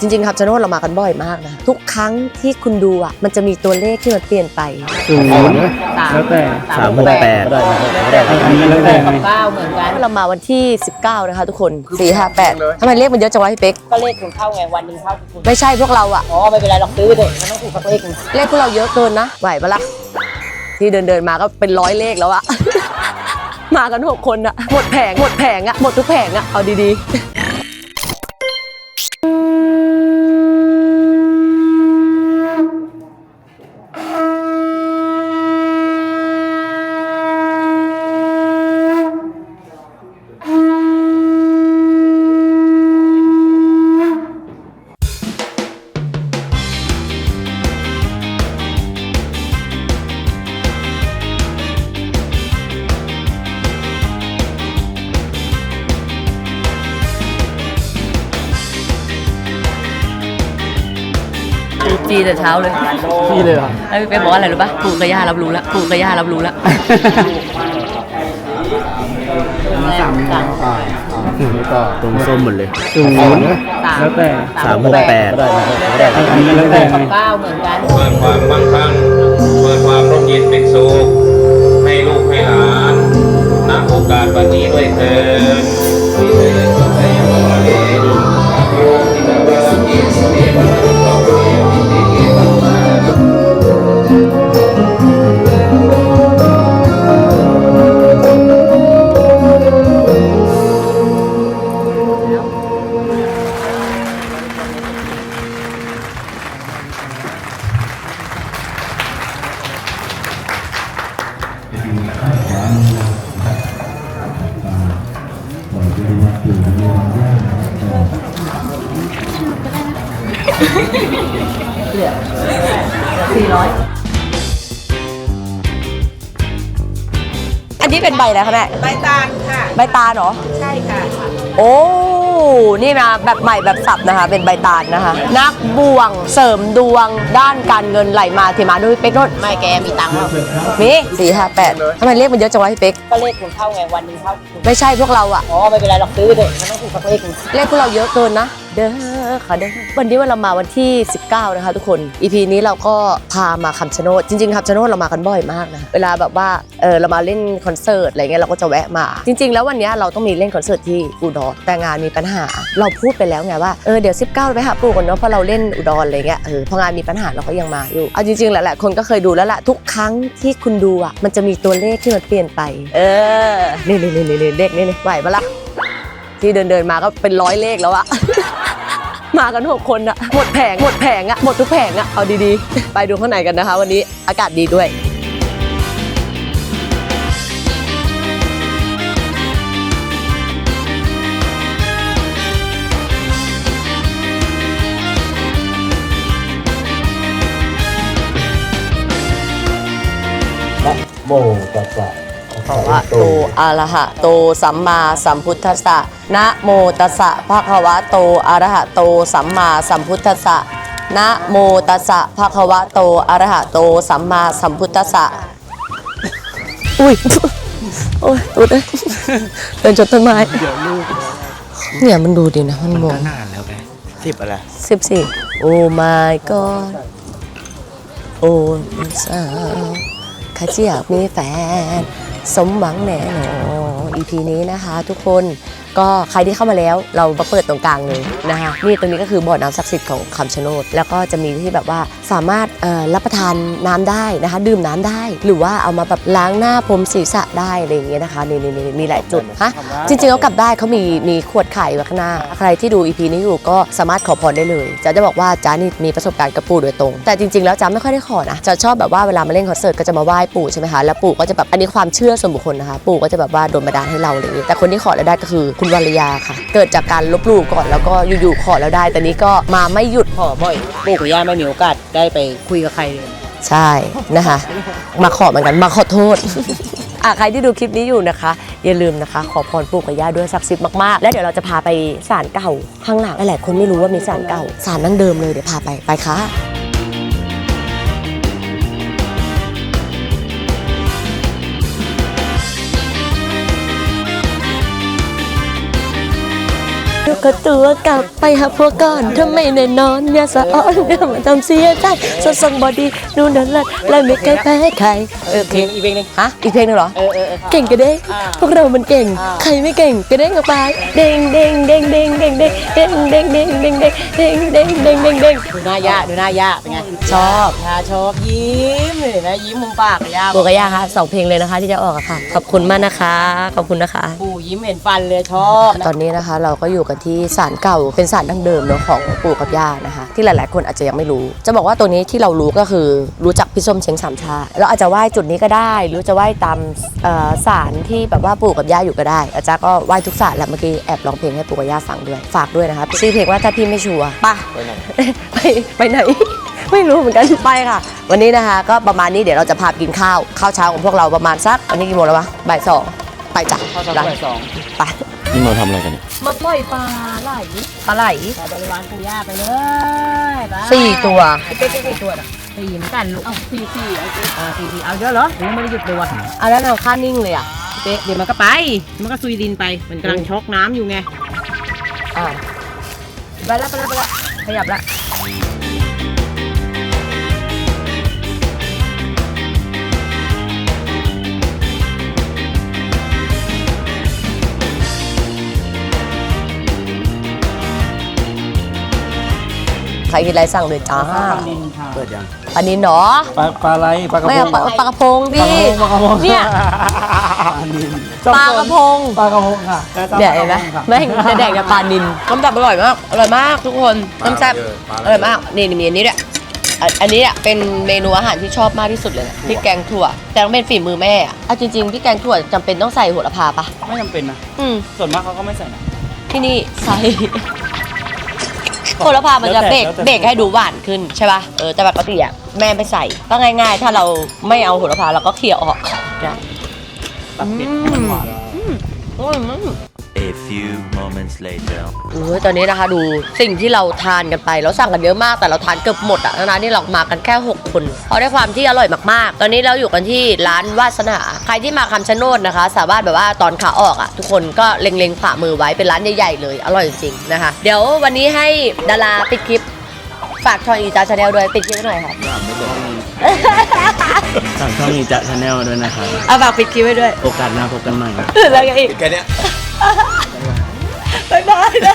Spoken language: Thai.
จริงๆครับชะโนดเรามากันบ่อยมากนะ ทุกครั้งที่คุณดูอะ มันจะมีตัวเลขที่มันเปลี่ยนไป ศูนย์แล้วแต่สามหกแปดได้นะครับอันนี้แล้วแต่กับเก้าเหมือนกันเรามาวันที่ 19 นะคะทุกคน 4 5 8ทำไมเลขมันเยอะจังวะพี่เป๊ก ก็เลขถึงเข้าไงวันหนึ่งเข้าทุกคนไม่ใช่พวกเราอะ อ๋อไม่เป็นไรหรอกซื้อเถอะมันต้องถูกสักเลขหนึ่งเลขพวกเราเยอะเกินนะ ไหวปะล่ะที่เดินเดินๆมาก็เป็นร้อยเลขแล้วอะ มากันหกคนอะหมดแผงหมดแผงอะหมดทุกแผงอะเอาดีๆ จีแต่เช้าเลยพี่เลยเหรอไอ้พี่เป๊กบอกว่าอะไรรู้ป่ะปู่กับย่ารับรู้แล้วปู่กับย่ารับรู้แล้วสั่งสั่งอ่าแล้วก็ตรงส้มหมดเลยศูนย์แล้วแต่สามหกแปดได้นะครับอันนี้แล้วแต่กับเก้าเหมือนกันเปิดความมั่งคั่งเปิดความร่มเย็นเป็นสุขให้ลูกให้หลานณโอกาสวันนี้ด้วยเถิด อันนี้เป็นใบอะไรคะแม่ ใบตาลค่ะ ใบตาลเหรอ ใช่ค่ะ โอ้ นี่นะแบบใหม่แบบสับนะคะ เป็นใบตาลนะคะ นักบวงเสริมดวงด้านการเงินไหลมาเทมาด้วยพี่เป๊กโนดไม่แกมีตังค์แล้วมีสี่ห้าแปดทำไมเลขมันเยอะจังวะพี่เป๊กก็เลขถึงเข้าไงวันหนึ่งเข้าทุกคนไม่ใช่พวกเราอะอ๋อไม่เป็นไรหรอกซื้อเถอะมันต้องถูกสักเลขหนึ่งเลขพวกเราเยอะเกินนะ เด้อค่ะเด้อวันนี้วันเรามาวันที่ 19 นะคะทุกคน EP นี้เราก็พามาคำชะโนดจริงๆคำชะโนดเรามากันบ่อยมากนะเวลาแบบว่าเออเรามาเล่นคอนเสิร์ตอะไรเงี้ยเราก็จะแวะมา จริง ๆ แล้ววันเนี้ยเราต้องมีเล่นคอนเสิร์ตที่อุดรแต่งานมีปัญหาเราพูดไปแล้วไงว่าเออเดี๋ยว 19ไปหาปู่ก่อนเนาะเพราะเราเล่นอุดรอะไรเงี้ยเออพองานมีปัญหาเราก็ยังมาอยู่เอาจริงๆแหลายๆคนก็เคยดูแล้วล่ะทุกครั้งที่คุณดูอะมันจะมีตัวเลขที่มันเปลี่ยนไป เออนี่นี่นี่นี่เลขนี่นี่ไหวปะล่ะที่เดินเดินมาก็เป็นร้อยเลขแล้วอะมากันหกคนอะหมดแผงหมดแผงอะหมดทุกแผงอะเอาดีๆ ไปดูข้างในกันนะคะ วันนี้อากาศดีด้วย โมตัสสะภะคะโตอะระหะโตสัมมาสัมพุทธัสสะนะโมตัสสะภะคะวะโตอะระหะโตสัมมาสัมพุทธัสสะนะโมตัสสะภะคะวะโตอะระหะโตสัมมาสัมพุทธัสสะอุ้ยโอ้ยตูดเอ้ยเดินชนต้นไม้เนี่ยมันดูดีนะมันมองนานแล้วไงสิบอะไรสิบสี่โอ้ my god โอ้สาว ข้าเจียากมีแฟน สมหวังแน่นอน EP นี้นะคะทุกคน ก็ใครที่เข้ามาแล้วเรามาเปิดตรงกลางเลยนะคะนี่ตรงนี้ก็คือบ่อน้ำศักดิ์สิทธิ์ของคำชะโนดแล้วก็จะมีที่แบบว่าสามารถเอ่อรับประทานน้ำได้นะคะ ดื่มน้ำได้ หรือว่าเอามาแบบล้างหน้าพรมศีรษะได้อะไรอย่างเงี้ยนะคะนี่นี่นี่มีหลายจุดฮะจริงๆแล้วกลับได้เขามีมีขวดไข่ไว้ข้างหน้า ใครที่ดู EP นี้อยู่ก็สามารถขอพรได้เลยจะจะบอกว่าจ้านี่มีประสบการณ์กับปู่โดยตรง แต่จริงๆแล้วจ้าไม่ค่อยได้ขอนะจะชอบแบบว่าเวลามาเล่นคอนเสิร์ตก็จะมาไหว้ปู่ใช่ไหมคะแล้วปู่ก็จะแบบอันนี้ความเชื่อส่วนบุคคลนะคะ ปู่ก็จะแบบว่าโดนบันดาลให้เราอะไรอย่างงี้แต่คนที่ขอแล้วได้ก็คือคุณวรรยาค่ะ เกิดจากการลบหลู่ก่อนแล้วก็อยู่ๆขอแล้วได้ แต่นี้ก็มาไม่หยุด ขอบ่อยปู่กับย่าไม่มีโอกาสได้ไปคุยกับใครเลย ใช่นะคะ มาขอเหมือนกันมาขอโทษ อะใครที่ดูคลิปนี้อยู่นะคะ อย่าลืมนะคะ ขอพรปู่กับย่าด้วยศักดิ์สิทธิ์มากๆ แล้วเดี๋ยวเราจะพาไปศาลเก่าข้างหลังหลายๆคนไม่รู้ว่ามีศาลเก่าศาลนั่งเดิมเลยเดี๋ยวพาไปไปค่ะ ขอตัวกลับไปหาพวกก่อนถ้าไม่แน่นอนอย่าสะอ้อนอย่ามาทำเสียใจสดส่งบอดีดูนั่นแหละและไม่เคยแพ้ใครเออเพลงอีกเพลงหนึงฮะอีกเพลงหนึงเหรอเออเออเออเก่งกระเด้งอ่าพวกเรามันเก่งอ่าใครไม่เก่งกระเด้งออกไปเด้งเด้งเด้งเด้งเด้งเด้งเด้งเด้งเด้งเด้งเด้งเด้งเด้งเด้งเด้งเด้งดูหน้าย่าดูหน้าย่าเป็นไงชอบย่าชอบยิ้ม เลยนะยิ้มมุมปากกับย่าโบกบย่าค่ะสองเพลงเลยนะคะ ที่จะออกอะค่ะ ขอบคุณมากนะคะ ขอบคุณนะคะ ปู่ยิ้มเห็นฟันเลยชอบนะตอนนี้นะคะ เราก็อยู่กันที่ศาลเก่าเป็นศาลดั้งเดิมเนอะของปู่กับย่านะคะ ที่หลายๆ คนอาจจะยังไม่รู้ จะบอกว่าตัวนี้ที่เรารู้ก็คือรู้จักพี่ส้มเช้งสามชาเราอาจจะไหว้จุดนี้ก็ได้ หรือจะไหว้ตามเอ่อศาลที่แบบว่าปู่กับย่าอยู่ก็ได้ อาจารย์ก็ไหว้ทุกศาลแหละเมื่อกี้แอบร้องเพลงให้ปู่กับย่าฟังด้วยฝากด้วยนะคะชื่อเพลงว่าถ้าพี่ไม่ชัวร์ไป่ะไปไปไหนไม่รู้เหมือนกันไปค่ะ วันนี้นะคะ ก็ประมาณนี้เดี๋ยวเราจะพาไปกินข้าวข้าวเช้าของพวกเราประมาณสักอันนี้กี่โมงแล้ววะบ่ายสองไปจ้ะข้าวซอยบ่ายสองไปนี่มาทำอะไรกันเนี่ยมาปล่อยปลาไหลปลาไหลไปบริวารปู่ย่าไปเลยไปสี่ตัวเป๊ะๆกี่ตัวน่ะสี่เหมือนกันลูกเอ้าสี่สี่เอาสิอ่าสี่สี่เอาเยอะเหรอหรือไม่ได้หยุดเลยว่ะเอาแล้วเราค่านิ่งเลยอะเป๊ะเดี๋ยวมันก็ไป มันก็ซุยดินไป มันกำลังช็อกน้ำอยู่ไงอ่าไปแล้วไปแล้วไปแล้วขยับแล้ว ใครกินอะไรสั่งเลยจ้าเปิดยังปลานินเนาะปลาปลาอะไรปลากระพไม่งเอาปลาปลากระพงดิปลากระพงเนี่ยปลานินปลากระพงปลากระพงค่ะเดี๋ยวเห็นไหมแม่งจะแดกกับปลานินน้ำจับอร่อยมากอร่อยมากทุกคนน้ำแซ่บอร่อยมากนี่นี่มีอันนี้ด้วยอันอันนี้อะเป็นเมนูอาหารที่ชอบมากที่สุดเลยนะพริกแกงถั่ว แต่ต้องเป็นฝีมือแม่อะเอาจริงๆพริกแกงถั่วจำเป็นต้องใส่โหระพาปะไม่จำเป็นนะอืมส่วนมากเขาก็ไม่ใส่นะที่นี่ใส่ โหระพามันจะเบรกแล้วแต่เบรกให้ดูหวานขึ้นใช่ป่ะเออแต่ปกติอะแม่ไม่ใส่ก็ง่าย ๆ ถ้าเราไม่เอาโหระพาเราก็เคี่ยวออกได้ตัดเผ็ดอืมหวาน อืมอืม A few moments later. โอ้ยตอนนี้นะคะดูสิ่งที่เราทานกันไปเราสั่งกันเยอะมากแต่เราทานเกือบหมดอะทั้งนั้นที่เรามากันแค่ 6 คนเพราะด้วยความที่อร่อยมากๆ ตอนนี้เราอยู่กันที่ร้านวาสนา ใครที่มาคำชะโนดนะคะ สามารถแบบว่าตอนขาออกอะทุกคนก็เล็งๆฝ่ามือไว้เป็นร้านใหญ่ๆเลยอร่อยจริงๆนะคะ เดี๋ยววันนี้ให้ดาราปิดคลิปฝากช่องอีจาชาแนลด้วยปิดคลิปให้หน่อยค่ะสั่งช่องนี้จะชาแนลด้วยนะครับเอาฝากปิดคลิปไว้ด้วย โอกาสหน้าพบกันใหม่แล้วไงอีก แค่เนี้ย บ๊ายบายนะ